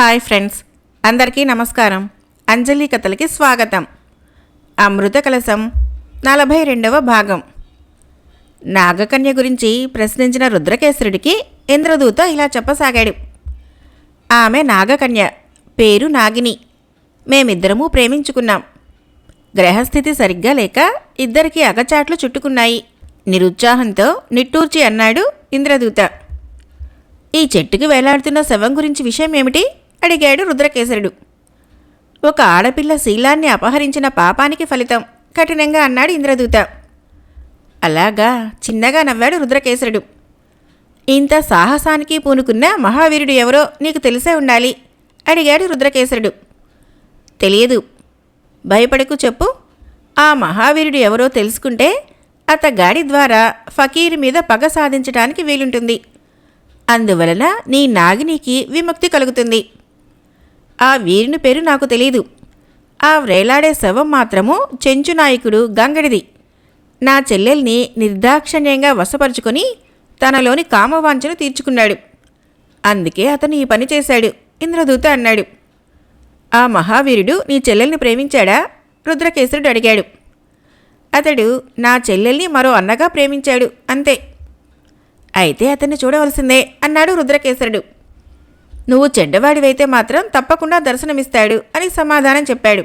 Hi friends అందరికీ నమస్కారం. అంజలి కథలకి స్వాగతం. అమృత కలశం నలభై రెండవ భాగం. నాగకన్య గురించి ప్రశ్నించిన రుద్రకేశ్వరుడికి ఇంద్రదూత ఇలా చెప్పసాగాడు. ఆమె నాగకన్య పేరు నాగిని. మేమిద్దరము ప్రేమించుకున్నాం. గ్రహస్థితి సరిగ్గా లేక ఇద్దరికి అగచాట్లు చుట్టుకున్నాయి. నిరుత్సాహంతో నిట్టూర్చి అన్నాడు ఇంద్రదూత. ఈ చెట్టుకి వేలాడుతున్న శవం గురించి విషయం ఏమిటి అడిగాడు రుద్రకేసరుడు. ఒక ఆడపిల్ల శీలాన్ని అపహరించిన పాపానికి ఫలితం కఠినంగా అన్నాడు ఇంద్రదూత. అలాగా చిన్నగా నవ్వాడు రుద్రకేసరుడు. ఇంత సాహసానికి పూనుకున్న మహావీరుడు ఎవరో నీకు తెలిసే ఉండాలి అడిగాడు రుద్రకేసరుడు. తెలియదు. భయపడకు చెప్పు. ఆ మహావీరుడు ఎవరో తెలుసుకుంటే అతగాడి ద్వారా ఫకీర్ మీద పగ సాధించడానికి వీలుంటుంది. అందువలన నీ నాగినికి విముక్తి కలుగుతుంది. ఆ వీరుని పేరు నాకు తెలియదు ఆ వ్రేలాడే శవం మాత్రము చెంచు నాయకుడు గంగడిది. నా చెల్లెల్ని నిర్దాక్షణ్యంగా వశపరుచుకొని తనలోని కామవాంఛను తీర్చుకున్నాడు. అందుకే అతను ఈ పని చేశాడు ఇంద్రదూత అన్నాడు. ఆ మహావీరుడు నీ చెల్లెల్ని ప్రేమించాడా? రుద్రకేశరుడు అడిగాడు. అతడు నా చెల్లెల్ని మరో అన్నగా ప్రేమించాడు అంతే. అయితే అతన్ని చూడవలసిందే అన్నాడు రుద్రకేశరుడు. నువ్వు చెడ్డవాడివైతే మాత్రం తప్పకుండా దర్శనమిస్తాడు అని సమాధానం చెప్పాడు.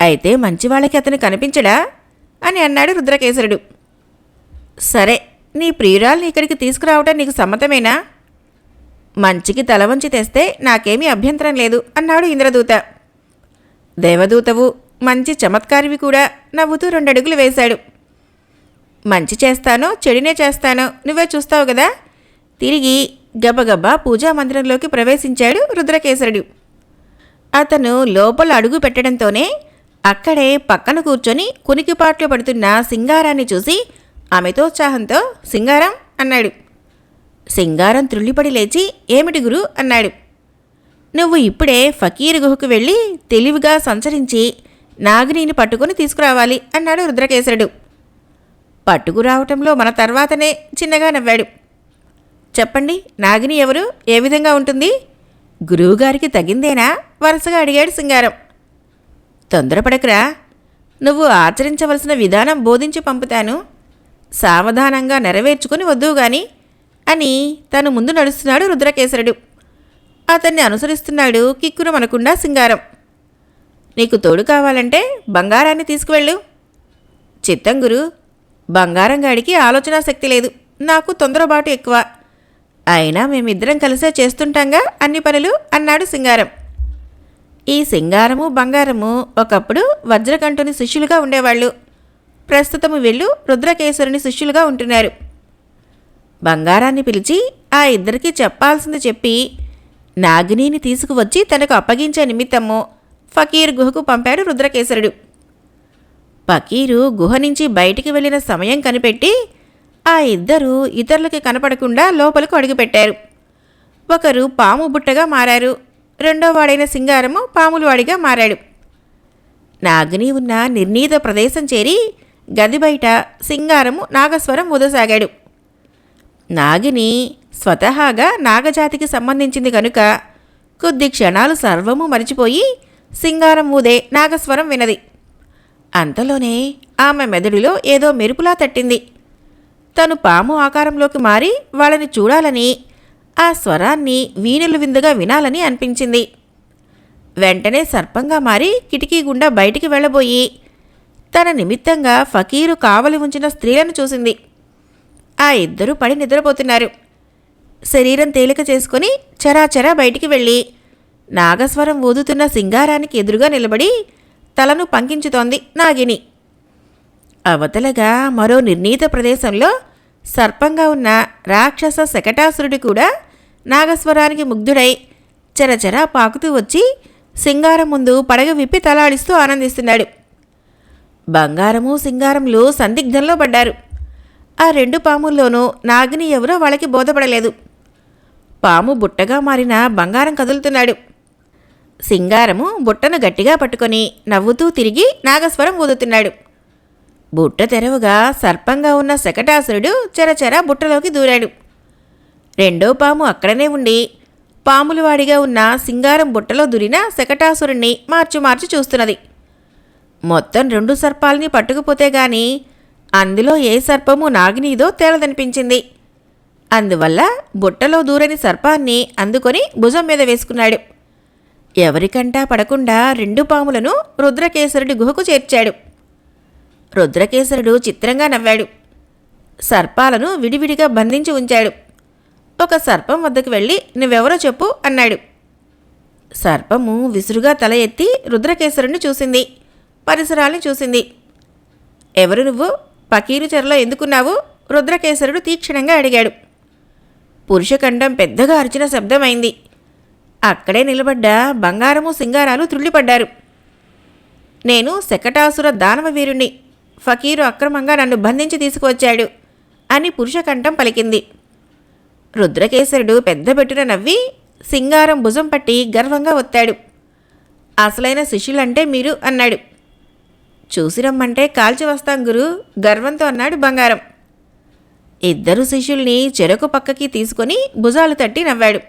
అయితే మంచివాళ్ళకి అతను కనిపించడా? అని అన్నాడు రుద్రకేశరుడు సరే నీ ప్రియురాల్ని ఇక్కడికి తీసుకురావటం నీకు సమ్మతమేనా? మంచికి తల వంచి తెస్తే నాకేమీ అభ్యంతరం లేదు అన్నాడు ఇంద్రదూత. దేవదూతవు మంచి చమత్కారివి కూడా నవ్వుతూ రెండడుగులు వేశాడు. మంచి చేస్తానో చెడినే చేస్తానో నువ్వే చూస్తావు కదా? తిరిగి గబగబా పూజా మందిరంలోకి ప్రవేశించాడు రుద్రకేశరుడు అతను లోపల అడుగు పెట్టడంతోనే అక్కడే పక్కన కూర్చొని కునికిపాట్లు పడుతున్న సింగారాన్ని చూసి అమితోత్సాహంతో సింగారం అన్నాడు. సింగారం త్రుళ్ళిపడి లేచి ఏమిటి గురు అన్నాడు. నువ్వు ఇప్పుడే ఫకీర్ గుహకు వెళ్ళి తెలివిగా సంచరించి నాగిని పట్టుకొని తీసుకురావాలి అన్నాడు రుద్రకేశరుడు పట్టుకురావటంలో మన తర్వాతనే చిన్నగా నవ్వాడు. చెప్పండి నాగిని ఎవరు? ఏ విధంగా ఉంటుంది? గురువుగారికి తగిందేనా? వరుసగా అడిగాడు సింగారం తొందరపడకురా. నువ్వు ఆచరించవలసిన విధానం బోధించి పంపుతాను. సావధానంగా నెరవేర్చుకుని వద్దువు గాని అని తను ముందు నడుస్తున్నాడు రుద్రకేశరుడు అతన్ని అనుసరిస్తున్నాడు కిక్కురమనకుండా సింగారం నీకు తోడు కావాలంటే బంగారాన్ని తీసుకువెళ్ళు. చిత్తం గురు బంగారం గాడికి ఆలోచనా శక్తి లేదు. నాకు తొందరబాటు ఎక్కువ. అయినా మేమిద్దరం కలిసే చేస్తుంటాంగా? అన్ని పనులు? అన్నాడు సింగారం. ఈ సింగారము బంగారము ఒకప్పుడు వజ్రకంఠుని శిష్యులుగా ఉండేవాళ్ళు. ప్రస్తుతము వెళ్ళు రుద్రకేశ్వరుని శిష్యులుగా ఉంటున్నారు. బంగారాన్ని పిలిచి ఆ ఇద్దరికి చెప్పాల్సింది చెప్పి నాగినీని తీసుకువచ్చి తనకు అప్పగించే నిమిత్తము ఫకీర్ గుహకు పంపాడు రుద్రకేశరుడు. ఫకీరు గుహ నుంచి బయటికి వెళ్ళిన సమయం కనిపెట్టి ఆ ఇద్దరు ఇతరులకి కనపడకుండా లోపలకు అడుగుపెట్టారు. ఒకరు పాము బుట్టగా మారారు. రెండో వాడైన సింగారము పాములవాడిగా మారాడు. నాగిని ఉన్న నిర్ణీత ప్రదేశం చేరి గది బయట సింగారము నాగస్వరం ఊదసాగాడు. నాగిని స్వతహాగా నాగజాతికి సంబంధించింది కనుక కొద్ది క్షణాలు సర్వము మరిచిపోయి సింగారం ఊదే నాగస్వరం వినది. అంతలోనే ఆమె మెదడులో ఏదో మెరుపులా తట్టింది. తను పాము ఆకారంలోకి మారి వాళ్ళని చూడాలని ఆ స్వరాన్ని వీణులు విందుగా వినాలని అనిపించింది. వెంటనే సర్పంగా మారి కిటికీ గుండా బయటికి వెళ్ళబోయి తన నిమిత్తంగా ఫకీరు కావలి ఉంచిన స్త్రీలను చూసింది. ఆ ఇద్దరు పడి నిద్రపోతున్నారు. శరీరం తేలిక చేసుకుని చరాచరా బయటికి వెళ్ళి నాగస్వరం ఊదుతున్న సింగారానికి ఎదురుగా నిలబడి తలను పంకించుతోంది నాగిని. అవతలగా మరో నిర్ణీత ప్రదేశంలో సర్పంగా ఉన్న రాక్షస శకటాసురుడు కూడా నాగస్వరానికి ముగ్ధుడై చరచరా పాకుతూ వచ్చి సింగారం ముందు పడగ విప్పి తలాడిస్తూ ఆనందిస్తున్నాడు. బంగారము సింగారములు సందిగ్ధంలో పడ్డారు. ఆ రెండు పాముల్లోనూ నాగిని ఎవరో వాళ్ళకి బోధపడలేదు. పాము బుట్టగా మారిన బంగారం కదులుతున్నాడు. సింగారము బుట్టను గట్టిగా పట్టుకొని నవ్వుతూ తిరిగి నాగస్వరం ఊదుతున్నాడు. బుట్ట తెరవుగా సర్పంగా ఉన్న శకటాసురుడు చెరచెర బుట్టలోకి దూరాడు. రెండో పాము అక్కడనే ఉండి పాములవాడిగా ఉన్న సింగారం బుట్టలో దూరిన శకటాసురుణ్ణి మార్చి మార్చి చూస్తున్నది. మొత్తం రెండు సర్పాలని పట్టుకుపోతే గాని అందులో ఏ సర్పము నాగినీదో తేలదనిపించింది. అందువల్ల బుట్టలో దూరని సర్పాన్ని అందుకొని భుజం మీద వేసుకున్నాడు. ఎవరికంటా పడకుండా రెండు పాములను రుద్రకేసరుడి గుహకు చేర్చాడు. రుద్రకేశరుడు చిత్రంగా నవ్వాడు. సర్పాలను విడివిడిగా బంధించి ఉంచాడు. ఒక సర్పం వద్దకు వెళ్ళి నువ్వెవరో చెప్పు అన్నాడు. సర్పము విసురుగా తల ఎత్తి రుద్రకేశరుణ్ణి చూసింది. పరిసరాల్ని చూసింది. ఎవరు నువ్వు? పకీరు చెరలో ఎందుకున్నావు? రుద్రకేశరుడు తీక్షణంగా అడిగాడు. పురుషఖండం పెద్దగా అరిచిన శబ్దమైంది. అక్కడే నిలబడ్డ బంగారము సింగారాలు త్రుళ్ళిపడ్డారు నేను శకటాసుర దానవ వీరుణ్ణి ఫకీరు అక్రమంగా నన్ను బంధించి తీసుకువచ్చాడు అని పురుషకంఠం పలికింది. రుద్రకేశరుడు పెద్ద పెట్టున నవ్వి సింగారం భుజం పట్టి గర్వంగా ఒత్తాడు. అసలైన శిష్యులంటే మీరు అన్నాడు. చూసి రమ్మంటే కాల్చి వస్తాం గురు గర్వంతో అన్నాడు బంగారం. ఇద్దరు శిష్యుల్ని చెరకు పక్కకి తీసుకొని భుజాలు తట్టి నవ్వాడు.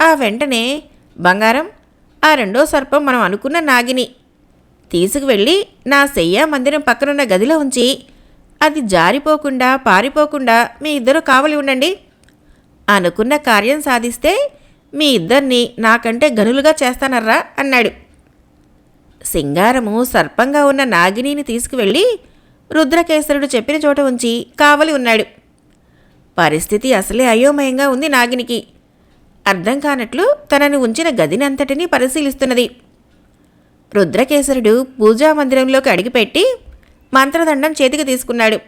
ఆ వెంటనే బంగారం ఆ రెండో సర్పం మనం అనుకున్న నాగిని తీసుకువెళ్ళి నా శయ్యా మందిరం పక్కనున్న గదిలో ఉంచి అది జారిపోకుండా పారిపోకుండా మీ ఇద్దరు కావలి ఉండండి. అనుకున్న కార్యం సాధిస్తే మీ ఇద్దరిని నాకంటే గనులుగా చేస్తానర్రా అన్నాడు. సింగారము సర్పంగా ఉన్న నాగినిని తీసుకువెళ్ళి రుద్రకేసరుడు చెప్పిన చోట ఉంచి కావలి ఉన్నాడు. పరిస్థితి అసలే అయోమయంగా ఉంది నాగినికి. అర్థం కానట్లు తనని ఉంచిన గదినంతటినీ పరిశీలిస్తున్నది. రుద్రకేశరుడు పూజా మందిరంలోకి అడిగిపెట్టి మంత్రదండం చేతికి తీసుకున్నాడు.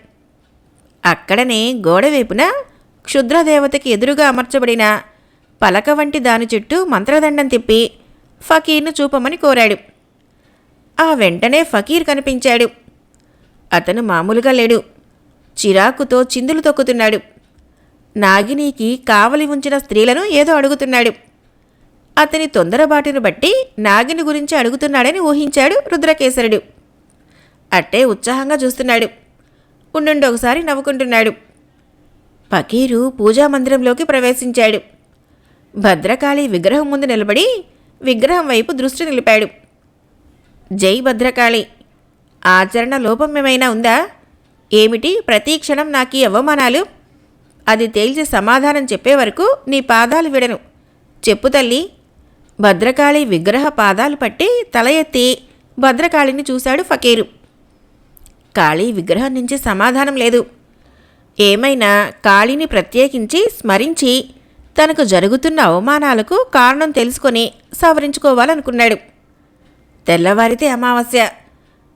అక్కడనే గోడవైపున క్షుద్రదేవతకి ఎదురుగా అమర్చబడిన పలక వంటి దాని చుట్టూ మంత్రదండం తిప్పి ఫకీర్ను చూపమని కోరాడు. ఆ వెంటనే ఫకీర్ కనిపించాడు. అతను మామూలుగా లేడు. చిరాకుతో చిందులు తొక్కుతున్నాడు. నాగినికి కావలి ఉంచిన స్త్రీలను ఏదో అడుగుతున్నాడు. అతని తొందరబాటును బట్టి నాగిని గురించి అడుగుతున్నాడని ఊహించాడు రుద్రకేసరుడు. అట్టే ఉత్సాహంగా చూస్తున్నాడు. ఉండుండి ఒకసారి నవ్వుకుంటున్నాడు. పకీరు పూజా మందిరంలోకి ప్రవేశించాడు. భద్రకాళి విగ్రహం ముందు నిలబడి విగ్రహం వైపు దృష్టి నిలిపాడు. జై భద్రకాళి! ఆచరణ లోపం ఏమైనా ఉందా? ఏమిటి ప్రతి క్షణం నాకు ఈ అవమానాలు? అది తేల్చి సమాధానం చెప్పే వరకు నీ పాదాలు విడను. చెప్పు తల్లి! భద్రకాళి విగ్రహ పాదాలు పట్టి తల ఎత్తి భద్రకాళిని చూశాడు ఫకీరు. కాళీ విగ్రహం నుంచి సమాధానం లేదు. ఏమైనా కాళీని ప్రత్యేకించి స్మరించి తనకు జరుగుతున్న అవమానాలకు కారణం తెలుసుకొని సవరించుకోవాలనుకున్నాడు. తెల్లవారితే అమావాస్య.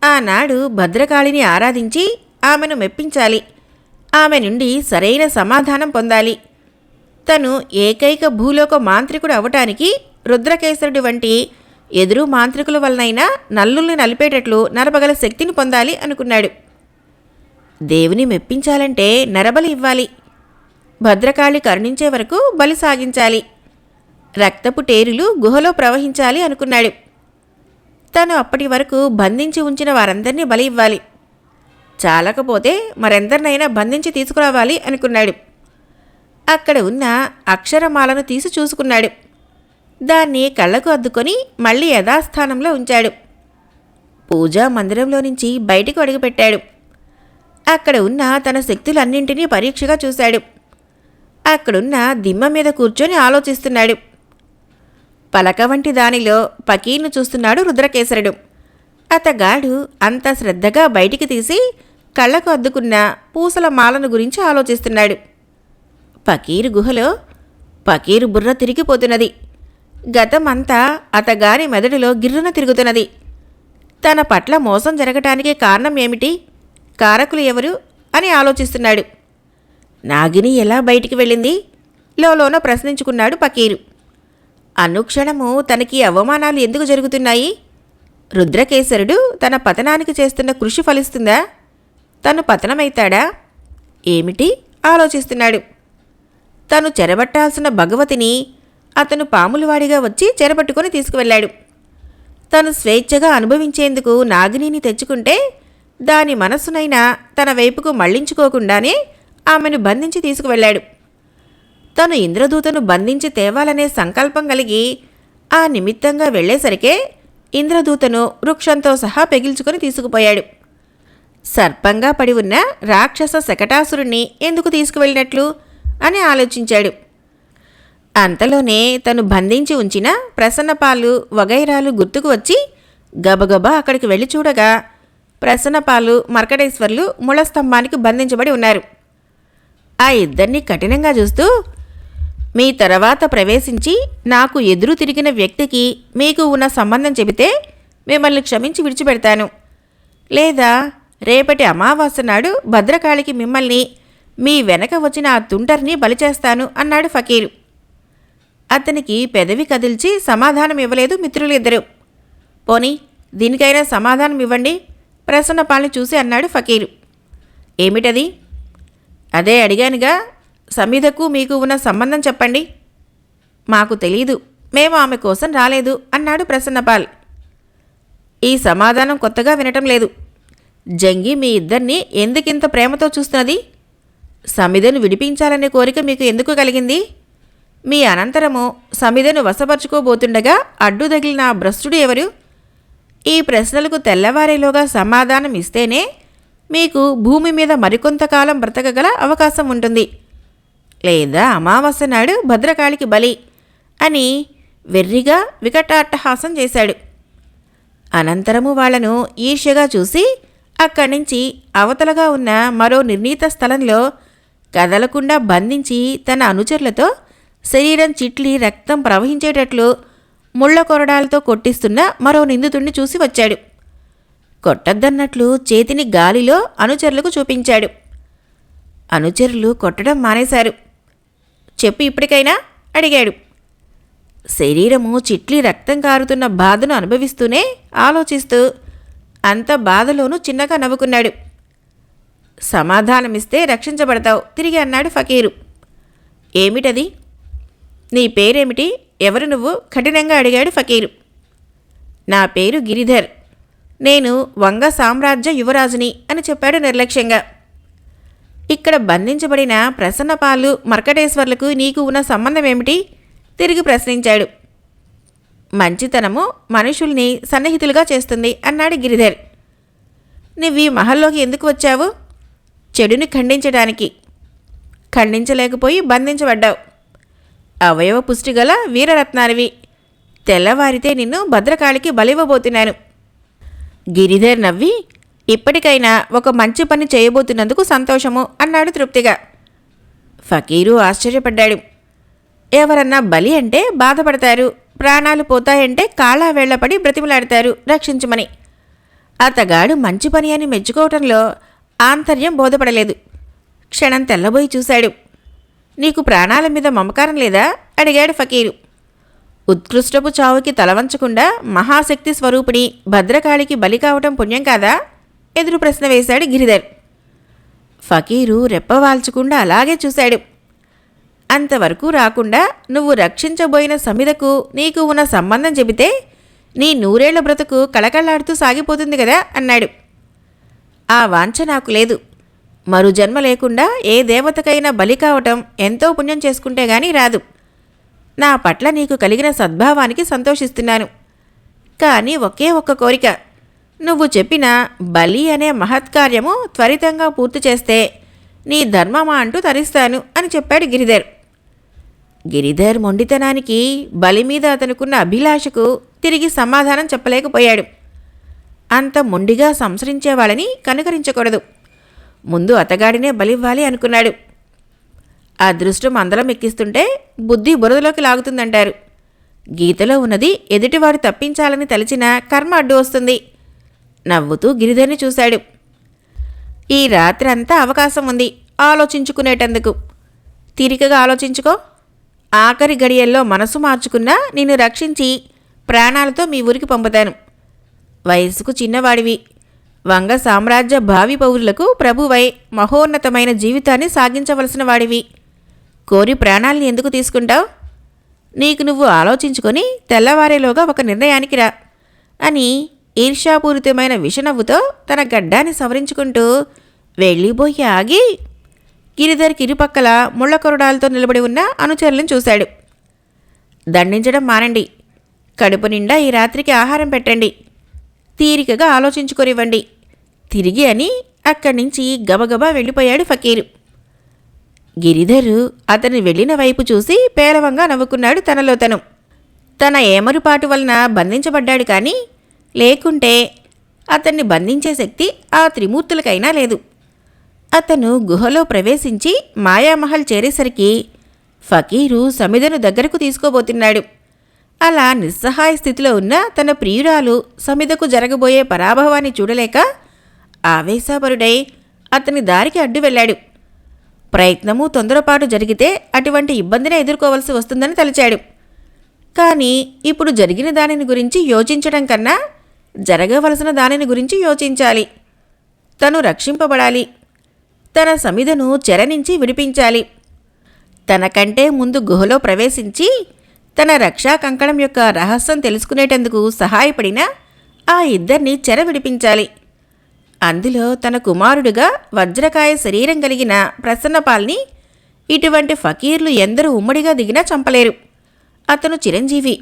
ఆనాడు భద్రకాళిని ఆరాధించి ఆమెను మెప్పించాలి. ఆమె నుండి సరైన సమాధానం పొందాలి. తను ఏకైక భూలోక మాంత్రికుడు అవటానికి రుద్రకేశరుడి వంటి ఎదురు మాంత్రికుల వలనైనా నల్లుల్ని నలిపేటట్లు నరబగల శక్తిని పొందాలి అనుకున్నాడు. దేవుని మెప్పించాలంటే నరబలి ఇవ్వాలి. భద్రకాళి కరుణించే వరకు బలి సాగించాలి. రక్తపు టేరులు గుహలో ప్రవహించాలి అనుకున్నాడు. తను అప్పటి వరకు బంధించి ఉంచిన వారందరినీ బలి ఇవ్వాలి. చాలకపోతే మరెందరినైనా బంధించి తీసుకురావాలి అనుకున్నాడు. అక్కడ ఉన్న అక్షరమాలను తీసి చూసుకున్నాడు. దాన్ని కళ్ళకు అద్దుకొని మళ్ళీ యథాస్థానంలో ఉంచాడు. పూజా మందిరంలో నుంచి బయటకు అడుగుపెట్టాడు. అక్కడ ఉన్న తన శక్తులన్నింటినీ పరీక్షగా చూశాడు. అక్కడున్న దిమ్మ మీద కూర్చొని ఆలోచిస్తున్నాడు. పలక వంటి దానిలో పకీర్ను చూస్తున్నాడు రుద్రకేశరుడు అతగాడు అంత శ్రద్ధగా బయటికి తీసి కళ్ళకు అద్దుకున్న పూసల మాలను గురించి ఆలోచిస్తున్నాడు. పకీరు గుహలో పకీరు బుర్ర తిరిగిపోతున్నది. గతమంతా అతగారి మెదడులో గిర్రున తిరుగుతున్నది. తన పట్ల మోసం జరగటానికి కారణం ఏమిటి? కారకులు ఎవరు? అని ఆలోచిస్తున్నాడు. నాగిని ఎలా బయటికి వెళ్ళింది? లోలోనో ప్రశ్నించుకున్నాడు పకీరు. అనుక్షణము తనకి అవమానాలు ఎందుకు జరుగుతున్నాయి? రుద్రకేశరుడు తన పతనానికి చేస్తున్న కృషి ఫలిస్తుందా? తను పతనమైతాడా? ఏమిటి? ఆలోచిస్తున్నాడు. తను చెరబట్టాల్సిన భగవతిని అతను పాములవాడిగా వచ్చి చెరపట్టుకుని తీసుకువెళ్ళాడు. తను స్వేచ్ఛగా అనుభవించేందుకు నాగినిని తెచ్చుకుంటే దాని మనస్సునైనా తన వైపుకు మళ్ళించుకోకుండానే ఆమెను బంధించి తీసుకువెళ్ళాడు. తను ఇంద్రదూతను బంధించి తేవాలనే సంకల్పం కలిగి ఆ నిమిత్తంగా వెళ్ళేసరికే ఇంద్రదూతను వృక్షంతో సహా పెగిల్చుకుని తీసుకుపోయాడు. సర్పంగా పడి ఉన్న రాక్షస శకటాసురుణ్ణి ఎందుకు తీసుకువెళ్ళినట్లు అని ఆలోచించాడు. అంతలోనే తను బంధించి ఉంచిన ప్రసన్నపాలు వగైరాలు గుర్తుకు వచ్చి గబగబా అక్కడికి వెళ్ళి చూడగా ప్రసన్నపాలు మర్కటేశ్వర్లు ముళస్తంభానికి బంధించబడి ఉన్నారు. ఆ ఇద్దరిని కఠినంగా చూస్తూ మీ తర్వాత ప్రవేశించి నాకు ఎదురు తిరిగిన వ్యక్తికి మీకు ఉన్న సంబంధం చెబితే మిమ్మల్ని క్షమించి విడిచిపెడతాను. లేదా రేపటి అమావాస్య నాడు భద్రకాళికి మిమ్మల్ని మీ వెనక వచ్చిన ఆ తుంటర్ని బలి చేస్తాను అన్నాడు ఫకీరు. అతనికి పెదవి కదిల్చి సమాధానం ఇవ్వలేదు మిత్రులిద్దరూ పోనీ దీనికైనా సమాధానం ఇవ్వండి ప్రసన్నపాల్ని చూసి అన్నాడు ఫకీరు. ఏమిటది? అదే అడిగానుగా సమీధకు మీకు ఉన్న సంబంధం చెప్పండి. మాకు తెలీదు మేము ఆమె కోసం రాలేదు అన్నాడు ప్రసన్నపాల్ ఈ సమాధానం కొత్తగా వినటం లేదు. జంగి మీ ఇద్దరిని ఎందుకింత ప్రేమతో చూస్తున్నది? సమిధను విడిపించాలనే కోరిక మీకు ఎందుకు కలిగింది? మీ అనంతరము సమిధను వశపరుచుకోబోతుండగా అడ్డు తగిలిన భ్రష్టుడు ఎవరు? ఈ ప్రశ్నలకు తెల్లవారేలోగా సమాధానం ఇస్తేనే మీకు భూమి మీద మరికొంతకాలం బ్రతకగల అవకాశం ఉంటుంది. లేదా అమావాస్య నాడు భద్రకాళికి బలి అని వెర్రిగా వికటాట్టహాసం చేశాడు. అనంతరము వాళ్ళను ఈర్ష్యగా చూసి అక్కడి నుంచి అవతలగా ఉన్న మరో నిర్ణీత స్థలంలో కదలకుండా బంధించి తన అనుచరులతో శరీరం చిట్లి రక్తం ప్రవహించేటట్లు ముళ్ళ కొరడాలతో కొట్టిస్తున్న మరో నిందితుణ్ణి చూసి వచ్చాడు. కొట్టద్దన్నట్లు చేతిని గాలిలో అనుచరులకు చూపించాడు. అనుచరులు కొట్టడం మానేశారు. చెప్పు ఇప్పటికైనా? అడిగాడు. శరీరము చిట్లి రక్తం కారుతున్న బాధను అనుభవిస్తూనే ఆలోచిస్తూ అంత బాధలోనూ చిన్నగా నవ్వుకున్నాడు. సమాధానమిస్తే రక్షించబడతావు తిరిగి అన్నాడు ఫకీరు. ఏమిటది? నీ పేరేమిటి? ఎవరు నువ్వు? కఠినంగా అడిగాడు ఫకీరు. నా పేరు గిరిధర్. నేను వంగ సామ్రాజ్య యువరాజుని అని చెప్పాడు నిర్లక్ష్యంగా. ఇక్కడ బంధించబడిన ప్రసన్నపాలు మర్కటేశ్వర్లకు నీకు ఉన్న సంబంధం ఏమిటి తిరిగి ప్రశ్నించాడు. మంచితనము మనుషుల్ని సన్నిహితులుగా చేస్తుంది అన్నాడు గిరిధర్. నువ్వు ఈ మహల్లోకి ఎందుకు వచ్చావు? చెడుని ఖండించడానికి. ఖండించలేకపోయి బంధించబడ్డావు. అవయవ పుష్టి గల వీరరత్నానివి. తెల్లవారితే నిన్ను భద్రకాళికి బలివ్వబోతున్నాను. గిరిధర్ నవ్వి ఇప్పటికైనా ఒక మంచి పని చేయబోతున్నందుకు సంతోషము అన్నాడు తృప్తిగా. ఫకీరు ఆశ్చర్యపడ్డాడు. ఎవరన్నా బలి అంటే బాధపడతారు ప్రాణాలు పోతాయంటే కాలా వేళ్ళపడి బ్రతిమలాడతారు రక్షించమని. అతగాడు మంచి పని అని మెచ్చుకోవటంలో ఆంతర్యం బోధపడలేదు. క్షణం తెల్లబోయి చూశాడు. నీకు ప్రాణాల మీద మమకారం లేదా? అడిగాడు ఫకీరు. ఉత్కృష్టపు చావుకి తలవంచకుండా మహాశక్తి స్వరూపిణి భద్రకాళికి బలి కావటం పుణ్యం కాదా? ఎదురు ప్రశ్న వేశాడు గిరిధర్. ఫకీరు రెప్పవాల్చకుండా అలాగే చూశాడు. అంతవరకు రాకుండా నువ్వు రక్షించబోయిన సమిధకు నీకు ఉన్న సంబంధం చెబితే నీ నూరేళ్ళ బ్రతుకు కళకళలాడుతూ సాగిపోతుంది కదా అన్నాడు. ఆ వాంఛ నాకు లేదు. మరు జన్మ లేకుండా ఏ దేవతకైనా బలి కావటం ఎంతో పుణ్యం చేసుకుంటే గాని రాదు. నా పట్ల నీకు కలిగిన సద్భావానికి సంతోషిస్తున్నాను. కానీ ఒకే ఒక్క కోరిక. నువ్వు చెప్పిన బలి అనే మహత్కార్యము త్వరితంగా పూర్తి చేస్తే నీ ధర్మమా అంటూ తరిస్తాను అని చెప్పాడు గిరిధర్. గిరిధర్ మొండితనానికి బలి మీద అతనుకున్న అభిలాషకు తిరిగి సమాధానం చెప్పలేకపోయాడు. అంత మొండిగా సంసరించేవాళ్ళని కనుకరించకూడదు. ముందు అతగాడినే బలివ్వాలి అనుకున్నాడు. అదృష్టం అందలం ఎక్కిస్తుంటే బుద్ధి బురదలోకి లాగుతుందంటారు. గీతలో ఉన్నది ఎదుటివాడు తప్పించాలని తలిచిన కర్మ అడ్డు వస్తుంది. నవ్వుతూ గిరిధర్ని చూశాడు. ఈ రాత్రి అంతా అవకాశం ఉంది ఆలోచించుకునేటందుకు. తీరికగా ఆలోచించుకో. ఆఖరి గడియల్లో మనసు మార్చుకున్నా నిన్ను రక్షించి ప్రాణాలతో మీ ఊరికి పంపుతాను. వయసుకు చిన్నవాడివి. వంగ సామ్రాజ్య భావి పౌరులకు ప్రభువై మహోన్నతమైన జీవితాన్ని సాగించవలసిన వాడివి. కోరి ప్రాణాల్ని ఎందుకు తీసుకుంటావు? నీకు నువ్వు ఆలోచించుకొని తెల్లవారేలోగా ఒక నిర్ణయానికి రా అని ఈర్ష్యాపూరితమైన విషనవ్వుతో తన గడ్డాన్ని సవరించుకుంటూ వెళ్ళిపోయి ఆగి గిరిధర్కి ఇరుపక్కల ముళ్ళ కొరడాలతో నిలబడి ఉన్న అనుచరులను చూశాడు. దండించడం మానండి. కడుపు నిండా ఈ రాత్రికి ఆహారం పెట్టండి. తీరికగా ఆలోచించుకొనివ్వండి. తిరిగి అని అక్కడి నుంచి గబగబా వెళ్ళిపోయాడు ఫకీరు. గిరిధరు అతని వెళ్ళిన వైపు చూసి పేలవంగా నవ్వుకున్నాడు తనలో తను. తన ఏమరుపాటు వలన బంధించబడ్డాడు కానీ లేకుంటే అతన్ని బంధించే శక్తి ఆ త్రిమూర్తులకైనా లేదు. అతను గుహలో ప్రవేశించి మాయామహల్ చేరేసరికి ఫకీరు సమిదను దగ్గరకు తీసుకోబోతున్నాడు. అలా నిస్సహాయ స్థితిలో ఉన్న తన ప్రియురాలు సమిదకు జరగబోయే పరాభవాన్ని చూడలేక ఆవేశపరుడై అతని దారికి అడ్డు వెళ్ళాడు. ప్రయత్నము తొందరపాటు జరిగితే అటువంటి ఇబ్బందిని ఎదుర్కోవలసి వస్తుందని తలిచాడు. కానీ ఇప్పుడు జరిగిన దానిని గురించి యోచించడం కన్నా జరగవలసిన దానిని గురించి యోచించాలి. తను రక్షింపబడాలి. తన సమిధను చెర నుంచి విడిపించాలి. తనకంటే ముందు గుహలో ప్రవేశించి తన రక్షా కంకణం యొక్క రహస్యం తెలుసుకునేటందుకు సహాయపడిన ఆ ఇద్దరిని చెర విడిపించాలి. అందులో తన కుమారుడుగా వజ్రకాయ శరీరం కలిగిన ప్రసన్నపాల్ని ఇటువంటి ఫకీర్లు ఎందరూ ఉమ్మడిగా దిగినా చంపలేరు. అతను చిరంజీవి.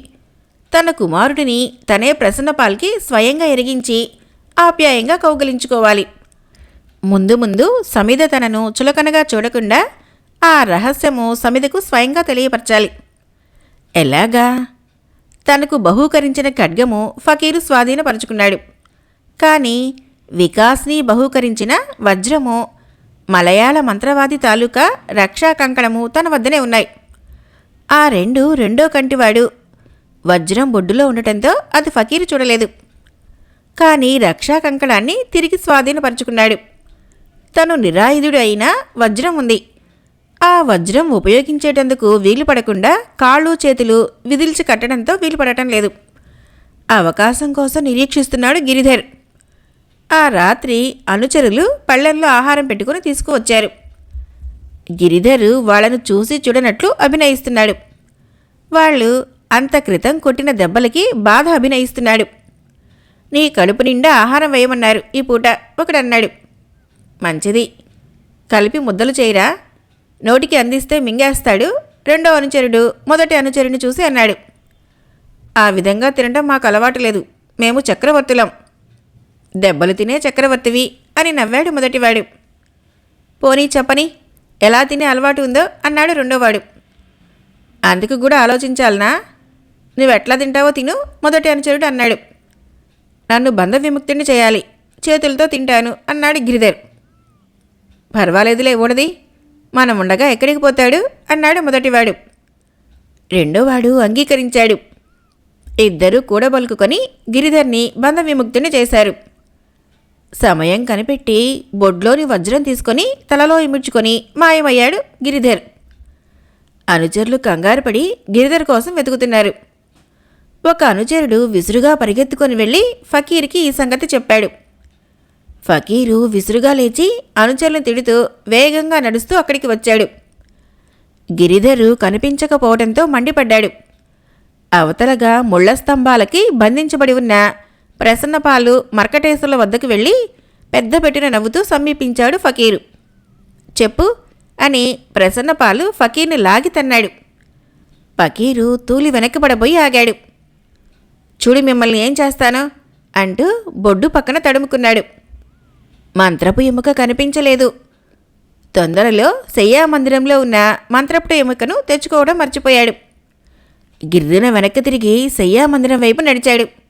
తన కుమారుడిని తనే ప్రసన్నపాల్కి స్వయంగా ఎరిగించి ఆప్యాయంగా కౌగలించుకోవాలి. ముందు ముందు సమిద తనను చులకనగా చూడకుండా ఆ రహస్యము సమిదకు స్వయంగా తెలియపరచాలి. ఎలాగా? తనకు బహూకరించిన ఖడ్గము ఫకీరు స్వాధీనపరుచుకున్నాడు. కానీ వికాస్ని బహూకరించిన వజ్రము మలయాళ మంత్రవాది తాలూకా రక్షా కంకణము తన వద్దనే ఉన్నాయి. ఆ రెండు రెండో కంటివాడు వజ్రం బొడ్డులో ఉండటంతో అది ఫకీరు చూడలేదు. కానీ రక్షా కంకణాన్ని తిరిగి స్వాధీనపరుచుకున్నాడు. తను నిరాయుధుడు అయినా వజ్రం ఉంది. ఆ వజ్రం ఉపయోగించేటందుకు వీలు పడకుండా కాళ్ళు చేతులు విదిల్చి కట్టడంతో వీలు పడటం లేదు. అవకాశం కోసం నిరీక్షిస్తున్నాడు గిరిధర్. ఆ రాత్రి అనుచరులు పళ్ళెంలో ఆహారం పెట్టుకుని తీసుకువచ్చారు. గిరిధరు వాళ్ళను చూసి చూడనట్లు అభినయిస్తున్నాడు. వాళ్ళు అంత క్రితం కొట్టిన దెబ్బలకి బాధ అభినయిస్తున్నాడు. నీ కడుపు నిండా ఆహారం వేయమన్నారు ఈ పూట ఒకడన్నాడు. మంచిది. కలిపి ముద్దలు చేయరా? నోటికి అందిస్తే మింగేస్తాడు రెండో అనుచరుడు మొదటి అనుచరుని చూసి అన్నాడు. ఆ విధంగా తినడం మాకు అలవాటు లేదు. మేము చక్రవర్తులం. దెబ్బలు తినే చక్రవర్తివి అని నవ్వాడు మొదటివాడు. పోనీ చెప్పని ఎలా తినే అలవాటు ఉందో అన్నాడు రెండోవాడు. అందుకు కూడా ఆలోచించాలనా? నువ్వెట్లా తింటావో తిను మొదటి అనుచరుడు అన్నాడు. నన్ను బంధ విముక్తిని చేయాలి చేతులతో తింటాను అన్నాడు గిరిధర్. పర్వాలేదులే ఊడది మనం ఉండగా ఎక్కడికి పోతాడు? అన్నాడు మొదటివాడు. రెండోవాడు అంగీకరించాడు. ఇద్దరూ కూడబలుకుని గిరిధర్ని బంధ విముక్తిని చేశారు. సమయం కనిపెట్టి బొడ్లోని వజ్రం తీసుకొని తలలో ఇముడ్చుకొని మాయమయ్యాడు గిరిధర్. అనుచరులు కంగారుపడి గిరిధర్ కోసం వెతుకుతున్నారు. ఒక అనుచరుడు విసురుగా పరిగెత్తుకొని వెళ్ళి ఫకీర్కి ఈ సంగతి చెప్పాడు. ఫకీరు విసురుగా లేచి అనుచరులను తిడుతూ వేగంగా నడుస్తూ అక్కడికి వచ్చాడు. గిరిధరు కనిపించకపోవడంతో మండిపడ్డాడు. అవతలగా ముళ్ళ స్తంభాలకి బంధించబడి ఉన్న ప్రసన్నపాలు మర్కటేశ్వర్ల వద్దకు వెళ్ళి పెద్ద పెట్టిన నవ్వుతూ సమీపించాడు ఫకీరు. చెప్పు అని ప్రసన్నపాలు ఫకీర్ని లాగి తన్నాడు. ఫకీరు తూలి వెనక్కి పడబోయి ఆగాడు. చూడు మిమ్మల్ని ఏం చేస్తానో అంటూ బొడ్డు పక్కన తడుముకున్నాడు. మంత్రపు ఎముక కనిపించలేదు. తొందరలో శయ్యా మందిరంలో ఉన్న మంత్రపు ఎముకను తెచ్చుకోవడం మర్చిపోయాడు. గిర్దిన వెనక్కి తిరిగి శయ్యా మందిరం వైపు నడిచాడు.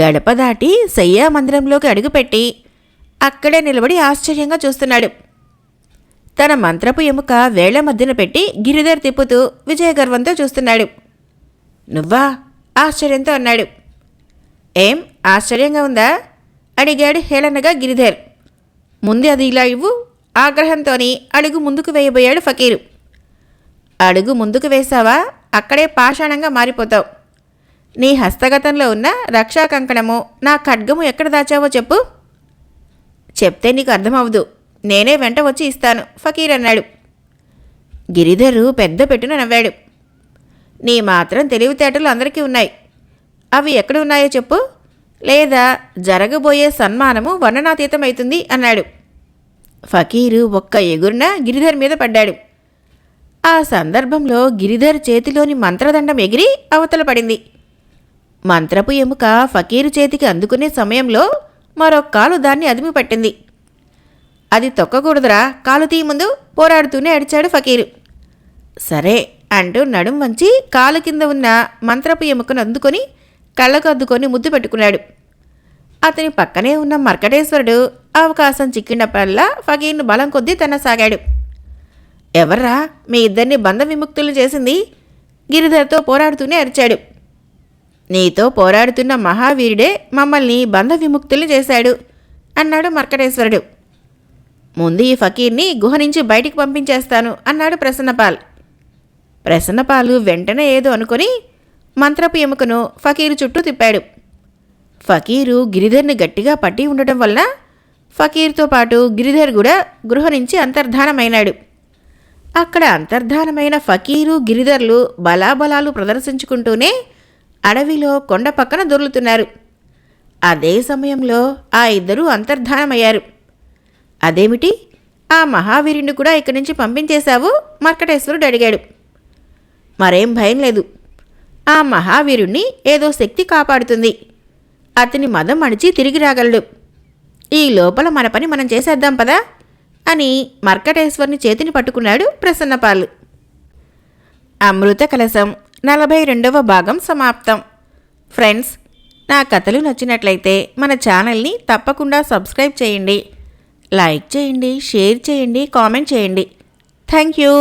గడప దాటి శయ్యా మందిరంలోకి అడుగుపెట్టి అక్కడే నిలబడి ఆశ్చర్యంగా చూస్తున్నాడు. తన మంత్రపు ఎముక వేళ్ళ మధ్యన పెట్టి గిరిధర్ తిప్పుతూ విజయగర్వంతో చూస్తున్నాడు. నువ్వా? ఆశ్చర్యంతో అన్నాడు. ఏం? ఆశ్చర్యంగా ఉందా? అడిగాడు హేళనగా గిరిధర్. ముందు అది ఇలా ఇవ్వు ఆగ్రహంతోని అడుగు ముందుకు వేయబోయాడు ఫకీరు. అడుగు ముందుకు వేశావా? అక్కడే పాషాణంగా మారిపోతావు. నీ హస్తగతంలో ఉన్న రక్షా కంకణము నా ఖడ్గము ఎక్కడ దాచావో చెప్పు. చెప్తే నీకు అర్థమవదు నేనే వెంట వచ్చి ఇస్తాను. ఫకీర్ అన్నాడు. గిరిధరు పెద్ద పెట్టున నవ్వాడు. నీ మాత్రం తెలివితేటలు అందరికీ ఉన్నాయి. అవి ఎక్కడ ఉన్నాయో చెప్పు. లేదా జరగబోయే సన్మానము వర్ణనాతీతమవుతుంది అన్నాడు. ఫకీరు ఒక్క ఎగురున గిరిధర్ మీద పడ్డాడు. ఆ సందర్భంలో గిరిధర్ చేతిలోని మంత్రదండం ఎగిరి అవతల పడింది. మంత్రపు ఎముక ఫకీరు చేతికి అందుకునే సమయంలో మరొక కాలు దాన్ని అదిమి పట్టింది. అది తొక్కకూడదురా కాలు తీ ముందు పోరాడుతూనే అడిచాడు ఫకీరు. సరే అంటూ నడుం వంచి కాలు కింద ఉన్న మంత్రపు ఎముకను అందుకొని కళ్ళకు అద్దుకొని ముద్దు పెట్టుకున్నాడు. అతని పక్కనే ఉన్న మర్కటేశ్వరుడు అవకాశం చిక్కినప్పుడల్లా ఫకీర్ను బలం కొద్దీ తనసాగాడు ఎవర్రా మీ ఇద్దరిని బంధ విముక్తులు చేసింది? గిరిధర్తో పోరాడుతూనే అరిచాడు. నీతో పోరాడుతున్న మహావీరుడే మమ్మల్ని బంధ విముక్తులు చేశాడు అన్నాడు మర్కటేశ్వరుడు. ముందు ఈ ఫకీర్ని గుహ నుంచి బయటికి పంపించేస్తాను అన్నాడు ప్రసన్నపాల్. ప్రసన్నపాలు వెంటనే ఏదో అనుకొని మంత్రపు ఎముకను ఫకీరు చుట్టూ తిప్పాడు. ఫకీరు గిరిధర్ని గట్టిగా పట్టి ఉండటం వల్ల ఫకీర్తో పాటు గిరిధర్ కూడా గృహ నుంచి అంతర్ధానమైనాడు. అక్కడ అంతర్ధానమైన ఫకీరు గిరిధర్లు బలాబలాలు ప్రదర్శించుకుంటూనే అడవిలో కొండ పక్కన దొర్లుతున్నారు. అదే సమయంలో ఆ ఇద్దరూ అంతర్ధానమయ్యారు. అదేమిటి? ఆ మహావీరుణ్ణి కూడా ఇక్కడి నుంచి పంపించేశావు? మర్కటేశ్వరుడు అడిగాడు. మరేం భయం లేదు. ఆ మహావీరుణ్ణి ఏదో శక్తి కాపాడుతుంది. అతని మదం అణిచి తిరిగి రాగలడు. ఈ లోపల మన పని మనం చేసేద్దాం పదా? అని మర్కటేశ్వరుని చేతిని పట్టుకున్నాడు ప్రసన్నపాలు. అమృత కలశం నలభై రెండవ భాగం సమాప్తం. ఫ్రెండ్స్ నా కథలు నచ్చినట్లయితే మన ఛానల్ని తప్పకుండా సబ్స్క్రైబ్ చేయండి. లైక్ చేయండి షేర్ చేయండి కామెంట్ చేయండి. Thank you.